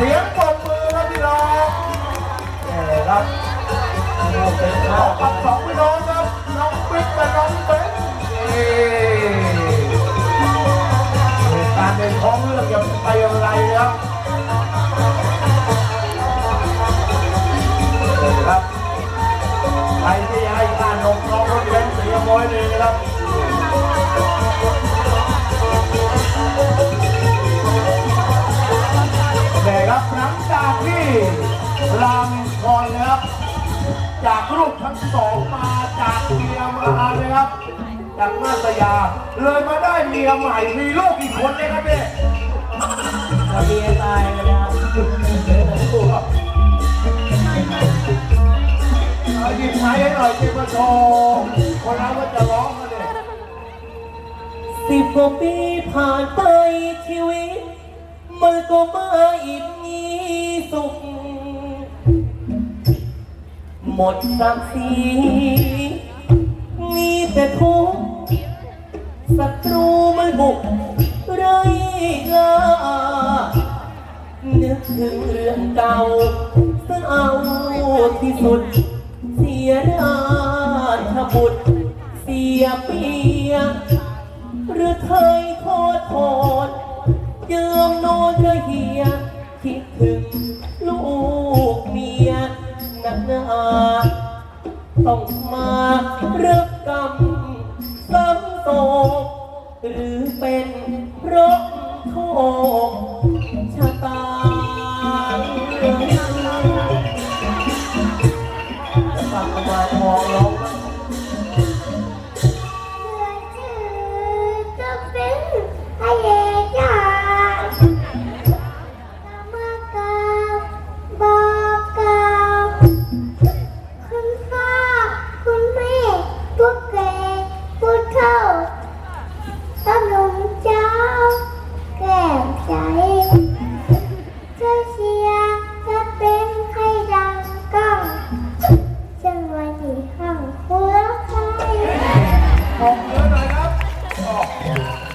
เสียงปรบมือครับพี่น้องนี่ครับเป็นเขากับสองพี่น้องครับน้องปิ๊กกับน้องเป๊กนี่เหตุการณ์ในท้องเรื่องจะไปอย่างไรครับครับใครที่ให้การนมน้องรถเบนซ์เสียมอยเลยนะครับ ที่รามพรนะครับ จากรูปทั้งสองมาจากเมียมาเลยครับ จากนาตยา เลยมาได้เมียใหม่มีลูกอีกคนเลยครับเนี่ยเมียตายไปแล้วเอาหยิบไม้ให้หน่อยเจ้ามาโชว์คนเราก็จะร้องกันเลยสิบกว่าปีผ่านไปชีวิต มันก็ม่มีกนี้ สุข หมดสักสีมีแต่ทุกข์ศัตรูมันบุกไรกล้านึกถึงเรื่องเก่าเศร้าที่สุด เสียราชบุตร เสียเปียหรือไทยโทษโทษเจิมโนนระเหียคิดถึง หนักหนาต้องมาเรื่องกรรมซ้ำโศกหรือเป็นเพราะ Oh.